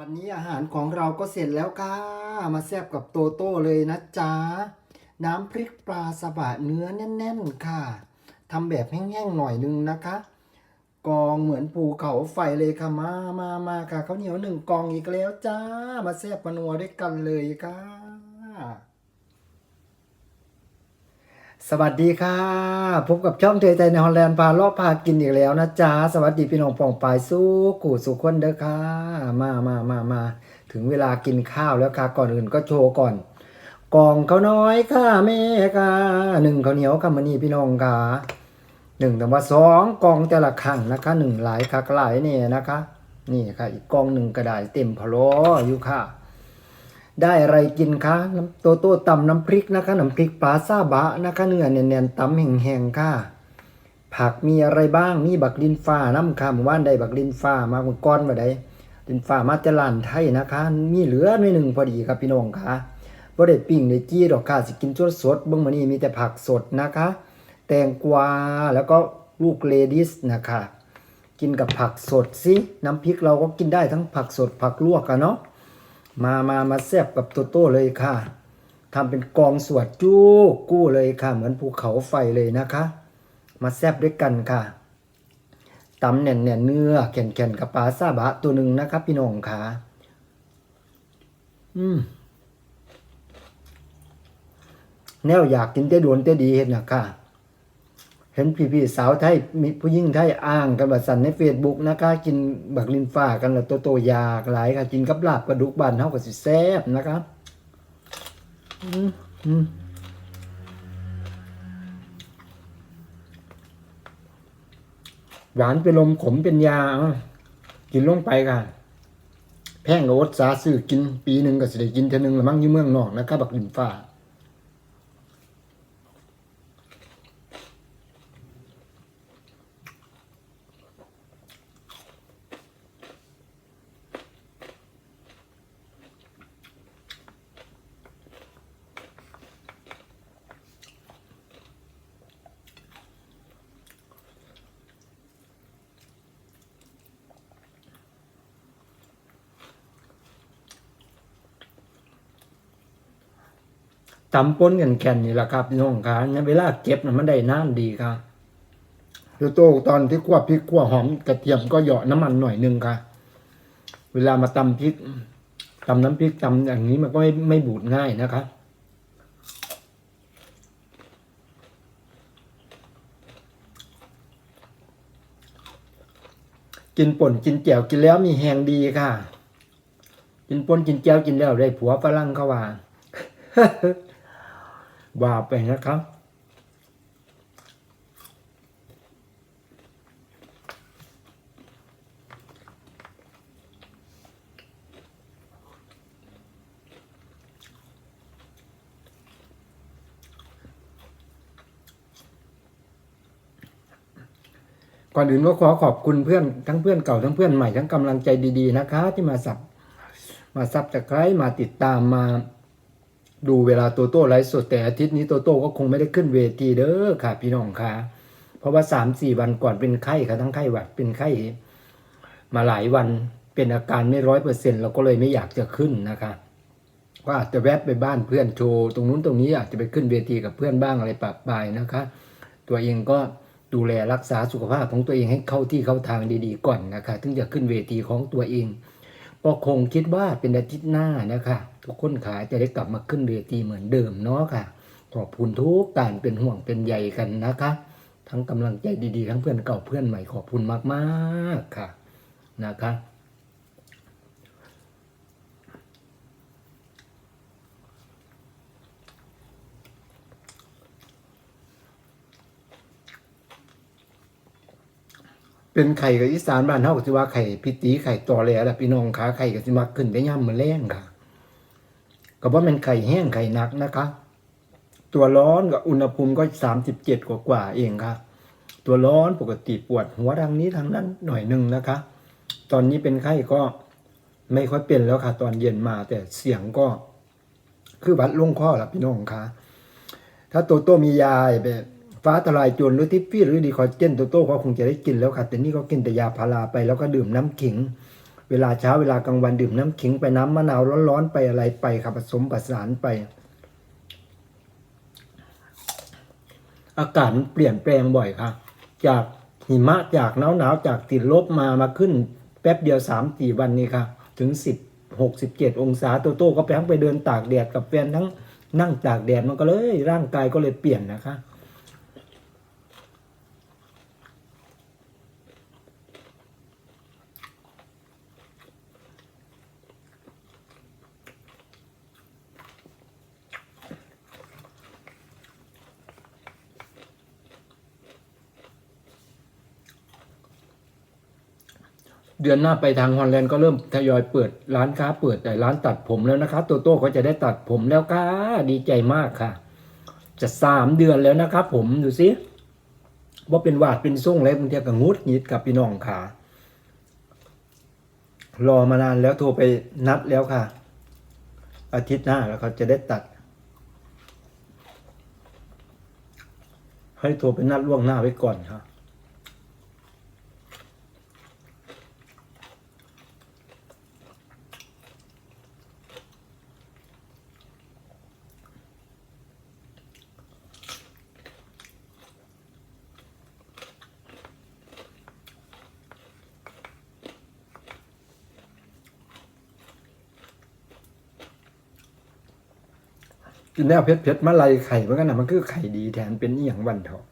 วันนี้อาหารของเราก็เสร็จแล้วค่ะ มาแซ่บกับโตโต้เลยนะจ๊ะ น้ำพริกปลาสบะเนื้อแน่น ๆ ค่ะทำแบบแห้งๆหน่อยนึงนะคะ กองเหมือนภูเขาไฟเลยค่ะ มามามาค่ะข้าวเหนียวหนึ่งกองอีกแล้วจ้า มาแซ่บมานัวด้วยกันเลยค่ะ สวัสดีค่ะ พบกับช่องเทยใจในฮอลแลนด์พาลาะพากินอีกแล้วนะจ๊ะ สวัสดีพี่น้องปองปายสู้กู่สุขคนเด้อค่ะ มามามามาถึงเวลากินข้าวแล้วค่ะ ก่อนอื่นก็โชว์ก่อน กองเขาวน้อยค่ะแม่ค่ะหนึ่งข้าวเหนียวค่ะมันนี่พี่น้องค่ะหนึ่งแต่ว่าสองกองแต่ละครั้งนะคะหนึ่งหลายคักหลายเนี่ยนะคะ นี่ค่ะ อีกกองหนึ่งก็ได้เต็มพะโลอยู่ค่ะ ได้อะไรกินคะน้ำโตโต้ตำน้ำพริกนะคะน้ำพริกปลาซาบะนะคะเนื้อเนียนๆตำแห้งๆค่ะ ผักมีอะไรบ้างมีบักดินฟ้าน้ำคำว่านได้บักดินฟ้ามาเมื่อก้อนมาได้ดินฟ้ามาจะลานไทยนะคะ มีเหลือหน่อยหนึ่งพอดีครับพี่น้องค่ะบ่ได้ปิ้งได้จี้ดอกค่ะสิกินสดสดเบิ่งมานี่มีแต่ผักสดนะคะ แตงกวาแล้วก็ลูกเลดิสนะคะ กินกับผักสดสิน้ำพริกเราก็กินได้ทั้งผักสดผักลวกกันเนาะ มามามาแซบกับโตโต้เลยค่ะทำเป็นกองสวดจู้กู้เลยค่ะ เหมือนภูเขาไฟเลยนะคะ มาแซบด้วยกันค่ะตำแน่นแน่นเนื้อแข็นแข็นกับปลาซาบะตัวหนึ่งนะครับ พี่น้องค่ะอืมแนวอยากกินเต้ดวนเต้ดีเห็นนะค่ะ เห็นพี่ๆสาวไทยมีผู้หญิงไทยอ้างกันว่าสันในเฟซบุ๊กนะคะกินบักลินฟ้ากันแล้วโตโตๆยากหลายค่ะกินกับลาบกระดูกบานเท่ากับสิแซ่บนะครับอืมอืมหวานเป็นลมขมเป็นยา กินลงไปค่ะ แพงกับอดสาซื้อกินปีหนึ่งก็สิได้กินเท่านึงละมั้งอยี่เมืองนอกนะครับบักลินฟ้า ตำป้นกันแก่นนี่แหละครับพี่น้องครับเวลาเก็บนะมันได้น้ำดีครับโตโต้ตอนที่คั่วพริกคั่วหอมกระเทียมก็เหยาะน้ำมันหน่อยนึงค่ะเวลามาตำพริกตำน้ำพริกตำอย่างนี้มันก็ไม่ไม่บูดง่ายนะคะกินป่นกินแจ่วกินแล้วมีแหงดีค่ะ กินป่นกินแจ่วกินแล้วได้ผัวฝรั่งเขาว่า ว่าไปนะครับ ก่อนอื่นก็ขอขอบคุณเพื่อนทั้งเพื่อนเก่าทั้งเพื่อนใหม่ทั้งกำลังใจดีๆนะคะ ที่มาสับมาซับตะไคร้มาติดตามมา ดูเวลาโตโต้ไลฟ์สดแต่อาทิตย์นี้โตโต้ก็คงไม่ได้ขึ้นเวทีเด้อค่ะ พี่น้องค่ะ เพราะว่าสามสี่วันก่อนเป็นไข้ค่ะทั้งไข้หวัดเป็นไข้มาหลายวันเป็นอาการไม่ร้อยเปอร์เซ็นต์เราก็เลยไม่อยากจะขึ้นนะคะก็อาจจะแวะไปบ้านเพื่อนโชว์ตรงนู้นตรงนี้อาจจะไปขึ้นเวทีกับเพื่อนบ้างอะไรปะปายนะคะ ตัวเองก็ดูแลรักษาสุขภาพของตัวเองให้เข้าที่เข้าทางดีๆก่อนนะคะ ถึงจะขึ้นเวทีของตัวเอง ก็คงคิดว่าเป็นอาทิตย์หน้านะคะ ทุกคนขาจะได้กลับมาขึ้นเวทีเหมือนเดิมเนาะค่ะ ขอบคุณทุกการเป็นห่วงเป็นใยกันนะคะ ทั้งกำลังใจดีๆ ทั้งเพื่อนเก่าเพื่อนใหม่ขอบคุณมากๆค่ะนะคะ เป็นไข่กับอีสานบ้านเฮาก็สิว่าไข่พิตีไข่ตอแหลล่ะพี่น้องขาไข่ก็สิมาขึ้นได้ย่ำมื้อแรงค่ะ ก็บ่แม่นไข่แห้งไข่หนักนะคะ ตัวร้อนกับอุณหภูมิก็ 37 กว่ากว่าเองค่ะ ตัวร้อนปกติปวดหัวทางนี้ทางนั้นหน่อยหนึงนะคะ ตอนนี้เป็นไข้ก็ไม่ค่อยเป็นแล้วค่ะ ตอนเย็นมาแต่เสียงก็ คือวัดลงข้อละพี่น้องค่ะ ถ้าโตโต้มียาแบบ ฟ้าทลายโจรหรือทิฟฟี่หรือดีคอเจนโตโต้เขาคงจะได้กินแล้วค่ะ แต่นี่ก็กินแต่ยาพาราไปแล้วก็ดื่มน้ำขิง เวลาเช้าเวลากลางวันดื่มน้ำขิงไปน้ำมะนาวร้อนๆไปอะไรไปครับผสมผสานไป อากาศมันเปลี่ยนแปลงบ่อยค่ะ จากหิมะจากหนาวหนาวๆจากติดลบมามาขึ้น แป๊บเดียวสามสี่วันนี้ค่ะ ถึงสิบหกสิบเจ็ดองศาโตโต้ก็ไปทั้งไปเดินตากแดดกับแฟนทั้งนั่งตากแดดมันก็เลยร่างกายก็เลยเปลี่ยนนะคะ เดือนหน้าไปทางฮอลแลนด์ก็เริ่มทยอยเปิดร้านค้าเปิดแต่ร้านตัดผมแล้วนะคะ โตโต้เขาจะได้ตัดผมแล้วค่ะดีใจมากค่ะ จะสามเดือนแล้วนะครับผมดูสิว่าเป็นหวาดเป็นส่งเลยบางทีก็งุดหงิดกับพี่น้องค่ะ รอมานานแล้วโทรไปนัดแล้วค่ะ อาทิตย์หน้าแล้วเขาจะได้ตัด ให้โทรไปนัดล่วงหน้าไว้ก่อนค่ะ กินแนวเพชรเพชรมาลายไข่เหมันกันนะมันคือไข่ดีแทนเป็นอีหยังวันเถาะ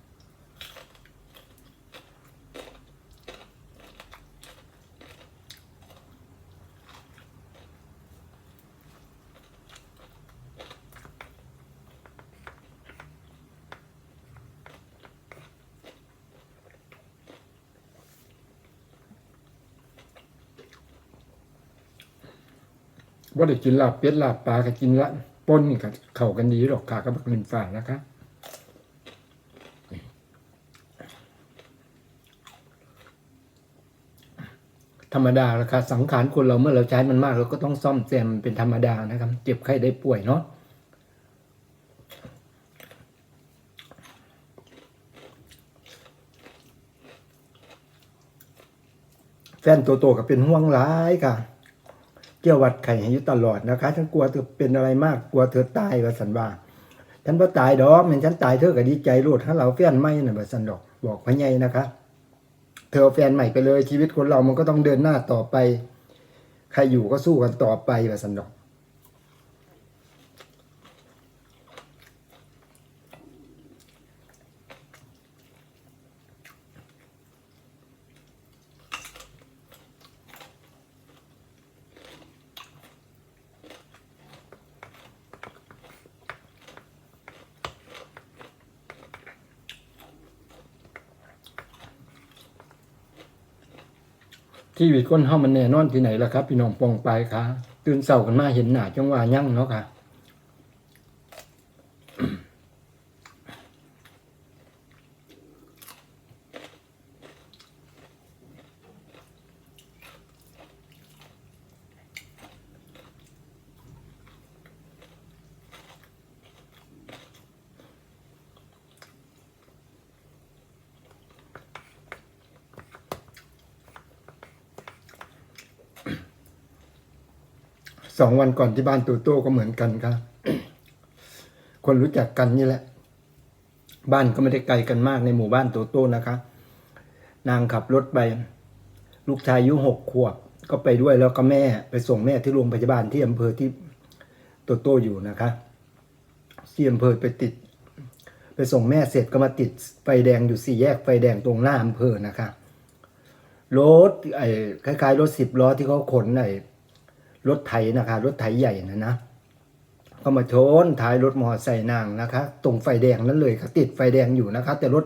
ว่าได้กินลาบเป็ดลาบปลาก็กินละ ปนนี่ก็เข้ากันดีหรอกขากับบักลินฟ้านะคะธรรมดาราคาสังขารคนเราเมื่อเราใช้มันมากเราก็ต้องซ่อมแซมเป็นธรรมดานะครับ เจ็บไข้ได้ป่วยเนาะแฟนตัวโตก็เป็นห่วงร้ายค่ะ เกี่ยววัดไข่ให้อยู่ตลอดนะคะ ฉันกลัวเธอเป็นอะไรมากกลัวเธอตายว่าสันว่า ฉันว่าตายดอกเหมือนฉันตายเธอก็ดีใจรูดถ้าเราแฟนไม่น่ะว่าสันดอกบอกพะไงนะคะ เธอแฟนใหม่ไปเลยชีวิตคนเรามันก็ต้องเดินหน้าต่อไป ใครอยู่ก็สู้กันต่อไปว่าสันดอก ชีวิตคนเฮามันแน่นอนที่ไหนล่ะครับ พี่น้องปองไปค่ะตื่นเช้ากันมาเห็นหน้าจังว่ายั่งเนาะค่ะ สองวันก่อนที่บ้านตูโต้ก็เหมือนกันครับ คนรู้จักกันนี่แหละ บ้านก็ไม่ได้ไกลกันมากในหมู่บ้านตูโต้นะคะ นางขับรถไป ลูกชายอายุหกขวบก็ไปด้วยแล้วก็แม่ไปส่งแม่ที่โรงพยาบาลที่อำเภอที่โตโต้อยู่นะคะที่อำเภอไปติด ไปส่งแม่เสร็จก็มาติดไฟแดงอยู่สี่แยกไฟแดงตรงหน้าอำเภอนะคะรถไอ้คล้ายๆรถสิบล้อที่เขาขนไอ้ รถไถนะคะ รถไถใหญ่นะนะก็มาชนท้ายรถมอเตอร์ไซค์นางนะคะ ตรงไฟแดงนั้นเลยค่ะติดไฟแดงอยู่นะคะ แต่รถ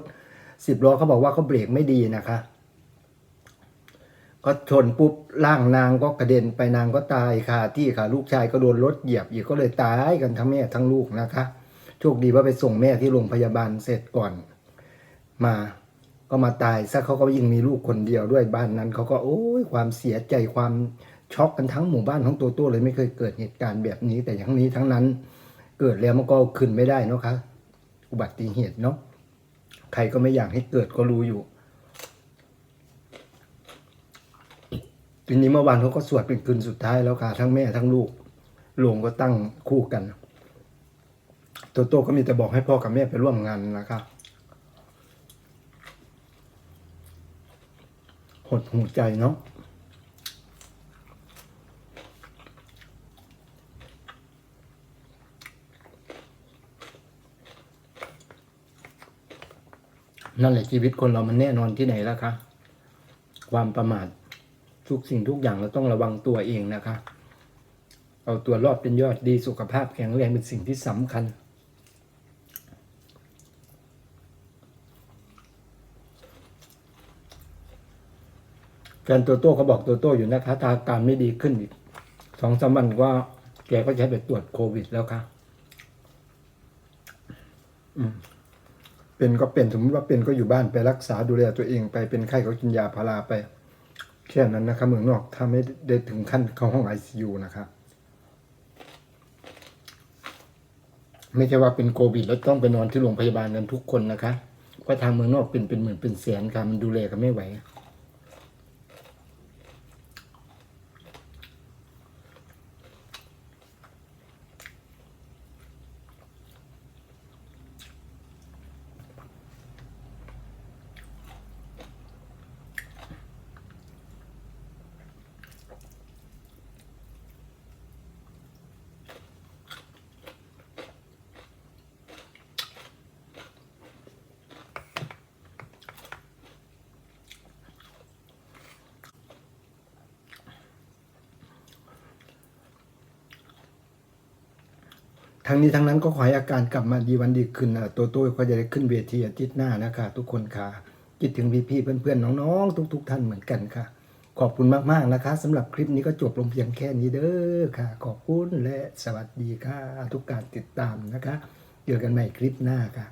สิบล้อเขาบอกว่าเขาเบรกไม่ดีนะคะ ก็ชนปุ๊บร่างนางก็กระเด็นไปนางก็ตายค่ะที่ค่ะ ลูกชายก็โดนรถเหยียบอีกก็เลยตายกันทั้งแม่ทั้งลูกนะคะ โชคดีว่าไปส่งแม่ที่โรงพยาบาลเสร็จก่อน มาก็มาตายซะเขาก็ยิ่งมีลูกคนเดียวด้วยบ้านนั้นเขาก็โอ้ยความเสียใจความ ช็อกกันทั้งหมู่บ้านของตัวตัวเลยไม่เคยเกิดเหตุการณ์แบบนี้ แต่ทั้งนี้ทั้งนั้น เกิดแล้วมันก็ขึ้นไม่ได้นะคะอุบัติเหตุเนาะใครก็ไม่อยากให้เกิดก็รู้อยู่ทีนี้เมื่อวานเขาก็สวดเป็นคืนสุดท้ายแล้วค่ะ ทั้งแม่ทั้งลูกโลงก็ตั้งคู่กันโตโต้ก็มีแต่บอกให้พ่อกับแม่ไปร่วมงานนะครับหดหูใจเนาะ นั่นแหละชีวิตคนเรามันแน่นอนที่ไหนล่ะคะ ความประมาททุกสิ่งทุกอย่างเราต้องระวังตัวเองนะคะ เอาตัวรอดเป็นยอดดีสุขภาพแข็งแรงเป็นสิ่งที่สำคัญ แฟนตัวโต้เขาบอกตัวโต้อยู่นะคะถ้าอาการไม่ดีขึ้นอีกสองสามวันก็แกก็ใช้ไปตรวจโควิดแล้วค่ะ อืม เป็นก็เป็นสมมติว่าเป็นก็อยู่บ้านไปรักษาดูแลตัวเองไปเป็นไข้ก็กินยาพาราไป แค่นั้นนะครับเมืองนอกถ้าไม่ได้ถึงขั้นเข้าห้องไอซียูนะครับไม่ใช่ว่าเป็นโควิดแล้วต้องไปนอนที่โรงพยาบาลกันทุกคนนะคะเพราะทางเมืองนอกเป็นเป็นหมื่นเป็นแสนค่ะมันดูแลกันไม่ไหว ทั้งนี้ทั้งนั้นก็ขอให้อาการกลับมาดีวันดีขึ้นนะตัวโต้ก็จะได้ขึ้นเวทีอาทิตย์หน้านะคะ ทุกคนค่ะคิดถึงพี่ๆเพื่อนๆน้องๆทุกๆท่านเหมือนกันค่ะ ขอบคุณมากๆนะคะสำหรับคลิปนี้ก็จบลงเพียงแค่นี้เด้อค่ะ ขอบคุณและสวัสดีค่ะ ทุกการติดตามนะคะเจอกันใหม่คลิปหน้าค่ะ